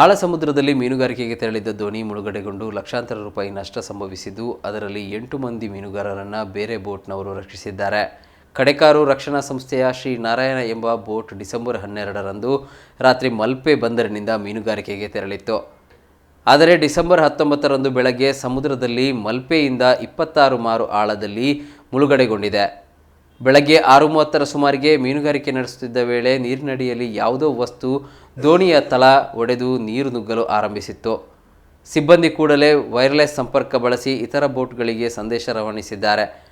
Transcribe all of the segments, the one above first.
ಆಳ ಸಮುದ್ರದಲ್ಲಿ ಮೀನುಗಾರಿಕೆಗೆ ತೆರಳಿದ್ದ ದೋಣಿ ಮುಳುಗಡೆಗೊಂಡು ಲಕ್ಷಾಂತರ ರೂಪಾಯಿ ನಷ್ಟ ಸಂಭವಿಸಿದ್ದು, ಅದರಲ್ಲಿ ಎಂಟು ಮಂದಿ ಮೀನುಗಾರರನ್ನು ಬೇರೆ ಬೋಟ್ನವರು ರಕ್ಷಿಸಿದ್ದಾರೆ. ಕಡೆಕಾರು ರಕ್ಷಣಾ ಸಂಸ್ಥೆಯ ಶ್ರೀ ನಾರಾಯಣ ಎಂಬ ಬೋಟ್ ಡಿಸೆಂಬರ್ ಹನ್ನೆರಡರಂದು ರಾತ್ರಿ ಮಲ್ಪೆ ಬಂದರಿನಿಂದ ಮೀನುಗಾರಿಕೆಗೆ ತೆರಳಿತ್ತು. ಆದರೆ ಡಿಸೆಂಬರ್ ಹತ್ತೊಂಬತ್ತರಂದು ಬೆಳಗ್ಗೆ ಸಮುದ್ರದಲ್ಲಿ ಮಲ್ಪೆಯಿಂದ ಇಪ್ಪತ್ತಾರು ಮಾರು ಆಳದಲ್ಲಿ ಮುಳುಗಡೆಗೊಂಡಿದೆ. ಬೆಳಗ್ಗೆ ಆರು ಮೂವತ್ತರ ಸುಮಾರಿಗೆ ಮೀನುಗಾರಿಕೆ ನಡೆಸುತ್ತಿದ್ದ ವೇಳೆ ನೀರಿನಡಿಯಲ್ಲಿ ಯಾವುದೋ ವಸ್ತು ದೋಣಿಯ ತಳ ಒಡೆದು ನೀರು ನುಗ್ಗಲು ಆರಂಭಿಸಿತ್ತು. ಸಿಬ್ಬಂದಿ ಕೂಡಲೇ ವೈರ್ಲೆಸ್ ಸಂಪರ್ಕ ಬಳಸಿ ಇತರ ಬೋಟ್ಗಳಿಗೆ ಸಂದೇಶ ರವಾನಿಸಿದ್ದಾರೆ.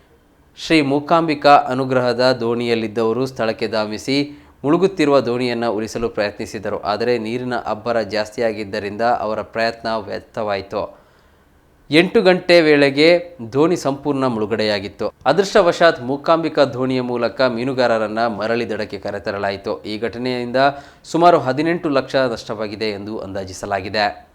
ಶ್ರೀ ಮೂಕಾಂಬಿಕಾ ಅನುಗ್ರಹದ ದೋಣಿಯಲ್ಲಿದ್ದವರು ಸ್ಥಳಕ್ಕೆ ಧಾವಿಸಿ ಮುಳುಗುತ್ತಿರುವ ದೋಣಿಯನ್ನು ಉಳಿಸಲು ಪ್ರಯತ್ನಿಸಿದರು. ಆದರೆ ನೀರಿನ ಅಬ್ಬರ ಜಾಸ್ತಿಯಾಗಿದ್ದರಿಂದ ಅವರ ಪ್ರಯತ್ನ ವ್ಯರ್ಥವಾಯಿತು. ಎಂಟು ಗಂಟೆ ವೇಳೆಗೆ ದೋಣಿ ಸಂಪೂರ್ಣ ಮುಳುಗಡೆಯಾಗಿತ್ತು. ಅದೃಷ್ಟವಶಾತ್ ಮೂಕಾಂಬಿಕಾ ದೋಣಿಯ ಮೂಲಕ ಮೀನುಗಾರರನ್ನ ಮರಳಿ ದಡಕ್ಕೆ ಕರೆತರಲಾಯಿತು. ಈ ಘಟನೆಯಿಂದ ಸುಮಾರು ಹದಿನೆಂಟು ಲಕ್ಷ ನಷ್ಟವಾಗಿದೆ ಎಂದು ಅಂದಾಜಿಸಲಾಗಿದೆ.